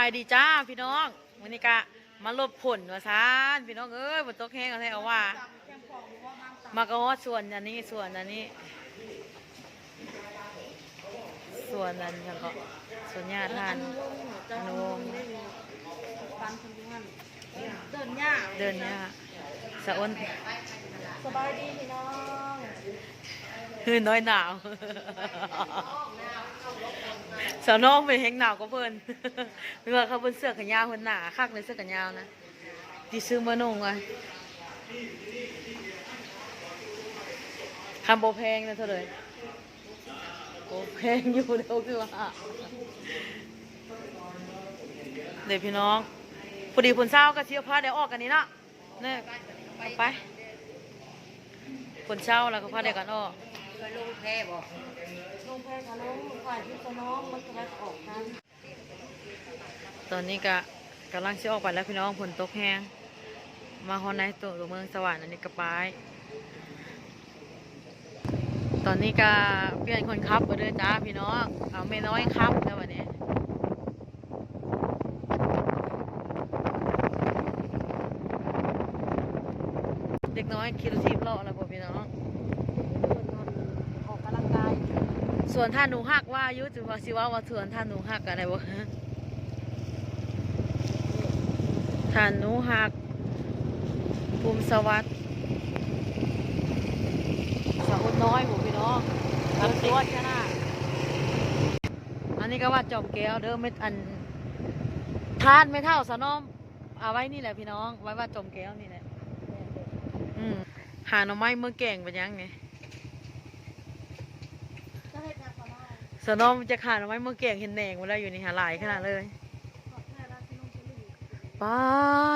ายดีจ้าพี่น้องวันนี้กะมาลบผลว่าซานพี่น้องเอ้ยบนโต๊ะแห้งอะไรเอาว่า มากระฮอดส่วนอันนี้ส่วนอันนี้ ส่วนนั้นยังก็ส่วนญาติท่านอนุวงศ์ปันคนทุกท่นเดินยากเดินเนี่ยสะอ้นสบายดีพี่น้อง น้อยหนาวสาวน้องเป็นแห้งหนาวก็เพิ่นไม่ว่าเขาเป็นเสื้อขนยาวเพิ่นหนาคักในเสื้อขนยาวนะดีซื้อมานุ่งไว้คำโบแพงนะเท่าเลยโบแพงอยู่เดียวคือว่าเดี๋ยวพี่น้องพอดีผลเศร้าก็เที่ยวพาเดี๋ยวออกกันนี้นะเนี่ยไปผลเศร้าแล้วก็พาเดี๋ยวกันออก ลงแพ้บ่ลงแพ้ค่ะลงฝ่ายที่ตัวน้องมันกำลังออกกันตอนนี้ก็กำลังจะออกไปแล้วพี่น้องฝนตกแห้งมาฮอนในตัวตัวเมืองสวรรค์อันนี้ก็ไปตอนนี้ก็เปลี่ยนคนขับไปเลยจ้าพี่น้องเอาไม่น้อยขับแล้ววันนี้เด็กน้อยคิดทีมเลาะแล้วบ่พี่น้อง ออกกำลังกาย ส่วนท่านหนูหักว่าอยุจุว่าสิว่าว่าส่วนท่านหนูหักอะไรวะท่านหนูหักภูมิสวัสดิ์สาวน้อยบุพี่น้องอันตัวชนะอันนี้ก็ว่าจอมแก้วเด้อไม่อันทานไม่เท่าสะน้อมเอาไว้นี่แหละพี่น้อง ไว้ว่าจอมแก้วนี่แหละอืมหาหน่อไม้เมื่อแก่งไปยังไง จะให้แพ้ปลา ส นอมจะขาดเอาไว้เมื่อเก่งเห็นแหนงมาแล้วอยู่ในหาหลายขนาดเลยขอบแพ้แล้วที่ลงจะลุยป้า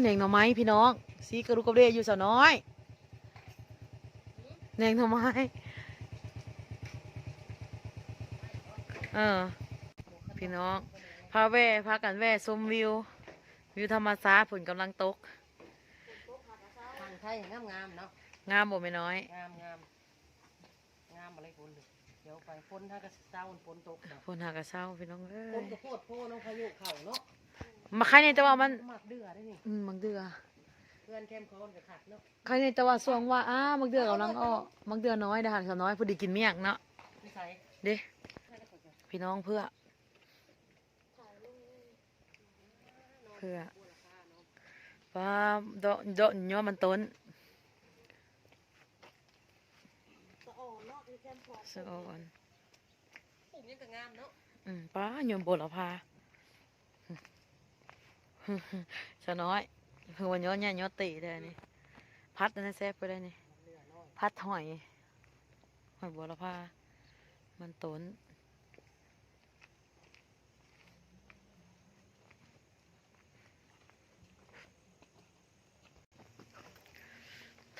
แหนงหน่อไม้พี่น้องซีกระดูกกระเดียอยู่สาวน้อยแหนงหน่อไม้เออพี่น้องพาแว่พากันแว่ชมวิว วิวธรรมชาติฝนกำลังตกทางไทยงามงามๆเนาะงามบ่ไม่น้อย งามงามงามอะไรคนเลย เดี๋ยวไปฝนถ้าก็เช้าฝนตกเนาะฝนหากระเช้าพี่น้องเอ้ฝนยก็โพดโพน้องพายุเข่าเนาะมาใครในแต่ว่ามันมักเดือได้นี่อืมบางเดือเพื่อนเข้มข้นกับขัดเนาะใครในแต่ว่าสวงว่าอ้าบางเดือกำลังอ้อบางเดือน้อยเด้อหันสาวน้อยพอดีกินเมี่ยงเนาะนิสัยเด้พี่น้องเพื่อ เพื่อปลาดอกดอกย้อมันต้น สะอ่อนเนาะมีเข้มข้น สะอ่อนปลูกยังก็งามเนาะอืมป้าโยมโบละพาสะน้อยคือวันย้อนเนี่ยย้อนตีได้นี่ พัดอันนั้นแซ่บไปได้นี่ พัดหอย หอยบัวละพา มันต้น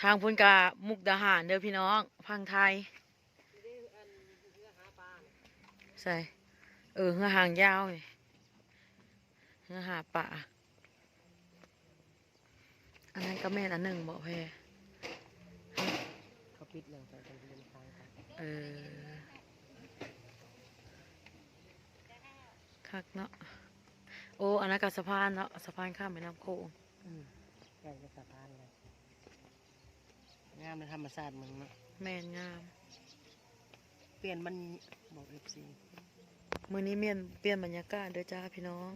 ทางพุ่นกามุกดาหารเด้อพี่น้องพังไทย ใส่เออเหือหางยาวนี่เหือหาป่าอันนั้นก็แม่นอันหนึ่งบอกแพรเขาปิดเลยไปเป็นเรื่องทางกันเออคักเนาะโอ้อันนั้นกับสะพานเนาะสะพานข้ามแม่น้ำโขงอืมใกล้จะสะพานเลยงามในธรรมชาติเมึงเนาะแม่นงาม เปลี่ยนมันบอกเอฟซีมื้อนี้เมียนเปลี่ยนบรรยากาศเด้อจ้าพี่น้อง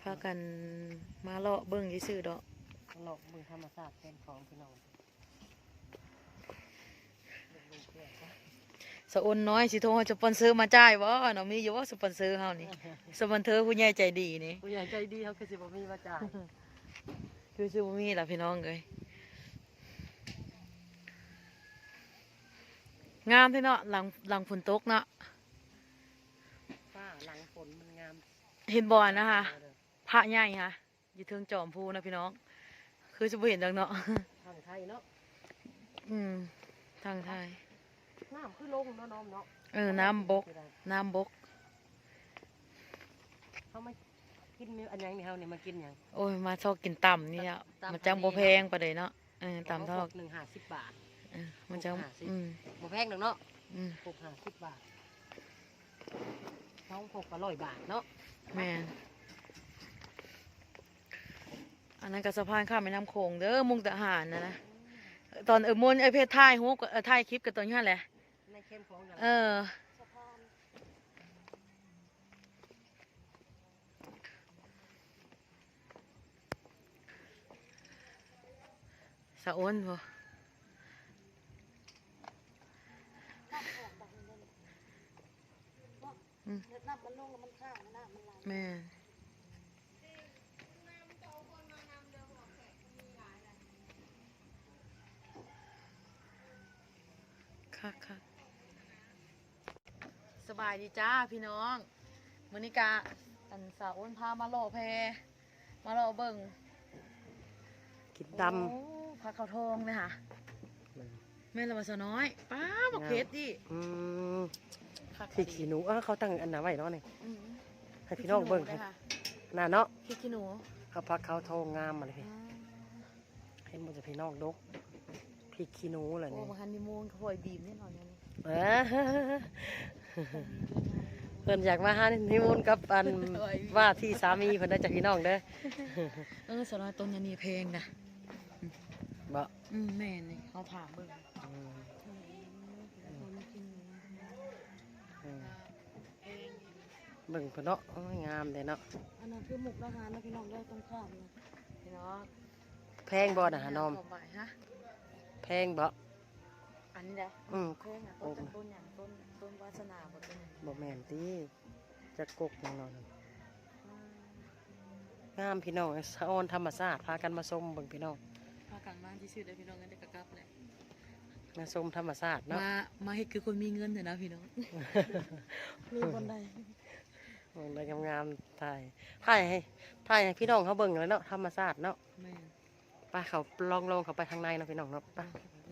พากันมาเลาะเบิ่งซื่อๆดอกหลอกมือธรรมชาติเป็นของพี่น้องลูกๆเพื่อนเขาสะอ้นน้อยสิโทรให้สปอนเซอร์มาจ่ายบ่เนาะมีอยู่ว่าสปอนเซอร์เฮานี่สปอนเซอร์ผู้ใหญ่ใจดีนี่ผู้ใหญ่ใจดีเขาคือสิบ่มีว่าจ่ายคือซื้อบ่มีล่ะพี่น้องเอ้ย งามเท่เนาะหลังหลังฝนตกเนาะป้าหลังฝนมันงามเห็นบ่อนะคะพระใหญ่ค่ะอยู่เทิงจอมพูนะพี่น้อง คือจะบ่เห็นดังเนาะทางไทยเนาะอืมทางไทยน้ำคือลงเนาะน้องเนาะเออน้ำบก น้ำบกเขามากินอันยังนี่เฮานี่มากินหยังโอ้ยมาชอบกินต่ำนี่อะตำมันจังทะเลบ่แพงปานใดเนาะเออต่ำเท่าหนึ่งห้าสิบบาทเออมันจังห้าสิบ อืมบ่แพงดอกเนาะอืมหกห้าสิบบาทท้องหกก็ร้อยบาทเนาะแม่นอันนั้นก็สะพานข้ามแม่น้ำโขงเด้อมุกดาหารนะนะตอนเออมนไอยเพศท่ายฮุกเออท่ายคลิปกับตอนนี้แหละ ในเข้มของเราเออ สะอ้นบ่แม่น คักคักสบายดีจ้าพี่น้องมื้อนี้กะอันสาวอ้นพามาโลอแพมาโลอเบิ่งกินดโอ้พักเขาวทองเลยค่ะำแม่ละวาสน้อยป้าบอกเพชรดิอืมคักพี่ขี้หนูเออเขาตั้งอันน่ะไว้เนาะนี่อืมให้พี่น้องเบิ่งพริกขี้หนูให้ด้ค่ะน่ะเนาะพริกขี้หนูเขาพักเขาทองงามมาเลยพี่อ่าเห็นบ่จะพี่น้องดก พี่ขี้หนูเหรอโอ้นี่มาฮันนีมูนเขาปล่อยบีมแน่นอนเนี่ยนี่เออเพิ่นอยากมาหานิมนต์กับอันว่าที่สามีเพิ่นได้จากพี่น้องเด้อเออสน้อยต้นยันนี่เพลงนะบ่อืมแม่นี่เขาถามเบิ่งอืมอืมเบิ่งเพิ่นเนาะโอ้ยงามเด้เนาะอันนั้นคือหมุกทหารนะพี่น้องได้ตรงข้ามนะพี่น้องแพงบ่น่ะหานอมขบ่ายฮะ แพงบ่อันนี้แหละอืมเพลงอะต้นจากต้นอย่างต้นต้นวาสนาบทต้นบ่แม่นติจะกกหยังเนาะนั่นงามพี่น้องสะออนธรรมชาติพากันมาชมเบิ่งพี่น้องพากันมาที่สุดเลยพี่น้องกันได้กระกับเลยมาชมธรรมชาติเนาะมามาให้คือคนมีเงินเถอะนะพี่น้องมีคนใดเบิ่งได้งามๆถ่ายถ่ายให้ถ่ายให้พี่น้องเขาเบิ่งแล้วเนาะธรรมชาติเนาะแม่ไปเขาลองลองเขาไปทางในเนาะพี่น้องเนาะไป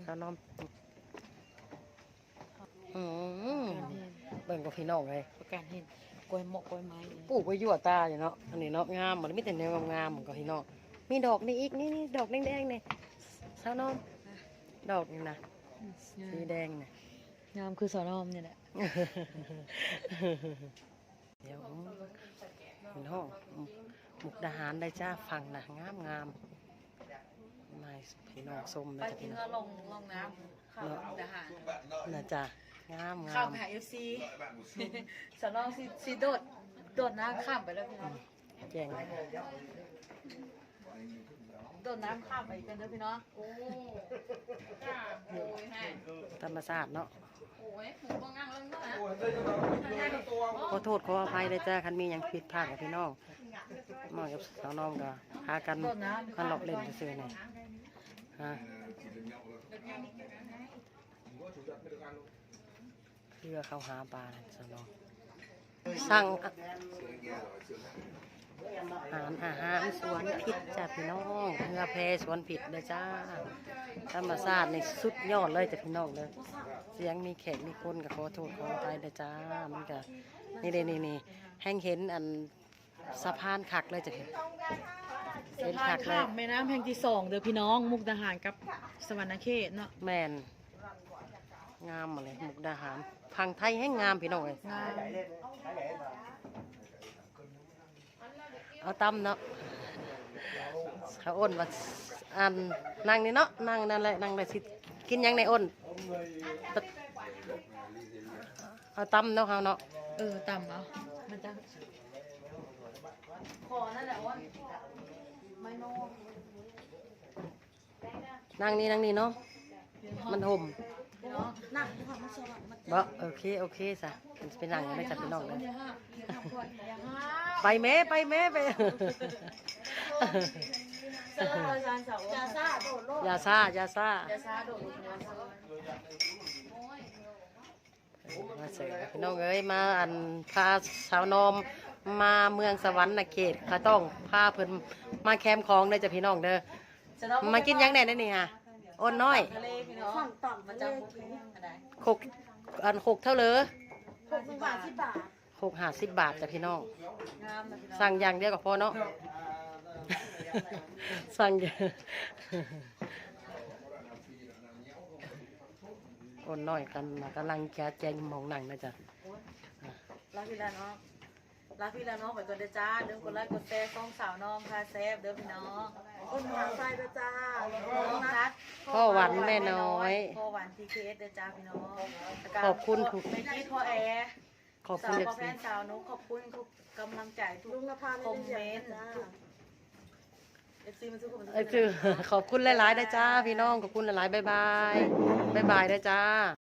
เจ้าน้อมอืมการเห็นเบิ่งกับพี่น้องเลยประการเห็นกล้วยหมกกล้วยไม้เนี่ยปลูกไว้ยั่วตาอยู่เนาะอันนี้เนาะงามมันมีแต่แนวงามๆเหมือนกับพี่น้องมีดอกนี่อีกนี่นี่ดอกแดงๆนี่เจ้าน้อมดอกนี่นะสีแดงนี่งามคือสอนอมเนี่ยแหละเดี๋ยวพี่น้องมุกดาหารได้จ้าฟังนะงามงามมา พี่น้องส้มไปนะจ๊ะกิพี่นน้องก็ลงลงน้ำข้าวทหารนะจ๊ะงามงาข้าวมหาเอฟซีสอนอมซีซีโดดโดดน้ำข้ามไปแล้วพี่น้องแจ้งโดดน้ำข้ามไปอีกกันเด้อพี่น้องโอ้จ้าโอ้ยให้ธรรมชาติเนาะโอ้ยหมูบางงังเรื่องนั้นขอโทษขออภัยเลยจ้าคันมีหยังผิดพลาดกับพี่น้องมองกับสาวน้องก็พากันโดดน้ำกันหลอกเล่นซื่อๆนี่ ฮะเพื่อเข้าหาปลาสนองสั่งอาหารอาหารสวนผิดจ้ะพี่น้องเพื่อแพสวนผิดเลยจ้าธรรมชาตินี่สุดยอดเลยจ้ะพี่น้องเลยเสียงมีแขกมีคนกับขอโทษขออภัยเลยจ้ามันก็นี่เดนี่นี่แห้งเห็นอันสะพานขักเลยจ้ะพี่ สะพานข้ามแม่น้ำแห่งที่สองเด้อพี่น้องมุกดาหารกับสวรรณเขตเนาะแมนงามมาเลยมุกดาหารพังไทยให้งามพี่น้องเลยงามเอาตำเนาะเขาอ้นว่าอันนั่งนี่เนาะนั่งนั่นแหละนั่งเลยสิกินหยังในอ้นตะเอาตำเนาะเขาเนาะเออต่ำเอามันจะขอนั่นแหละอ้วนไม่โนั่งนี่นั่งนี่เนาะ มันห่มบ่โอเค โอเคสะมันสิไปนั่งได้จับพี่น้องเลยไปแม่ไปแม่ไปยาซาโดดโลยาซายาซายาซาโดดมาเสือมาเสยพี่น้องเอ้ยมาอันพาสาวนอมมาเมืองสวรรค์นะเขตก็ต้องพาเพิ่น มาแคมป์ของเด้อจ้ะพี่น้องเด้อ มากินหยังแหน่ได้นี่ฮะอ้นน้อย ทะเลพี่น้องต่ำมาจากพวกนี้อะไรหกอันหกเท่าเลยหกสิบบาทสิบบาทหกห้าสิบบาทจ้ะพี่น้อง งามนะพี่น้องสั่งอย่างเดียวก็พอเนาะ สั่งอย่างอ้นน้อยกันมากำลังแกะแจงหมองหนังนะจ๊ะ รักพี่ดาเนาะ ลาพี่แล้วน้องไปก่อนเด้อจ้าเดิมกดไลค์กดแชร์กล้องสาวน้องค่ะแซฟเด้อพี่น้องคนทางไฟเด้อจ้าน้องนัดพ่อหวันแม่น้อย พ่อหวันทีเคสเด้อจ้าพี่น้องแล้วก็ขอบคุณครู แม่กี้พ่อแอร์ขอบสาคุณวเอฟพ่อแฟซีนสาวนุ๊กขอบคุณทุกกำลังใจทุก ลุงนภาคอมเมนต์จ้า เอฟซีมันทุกคนเอฟซีขอบคุณหลายๆนะจ้าพี่น้องขอบคุณหลายๆบ๊ายบายบ๊ายบายนะจ้า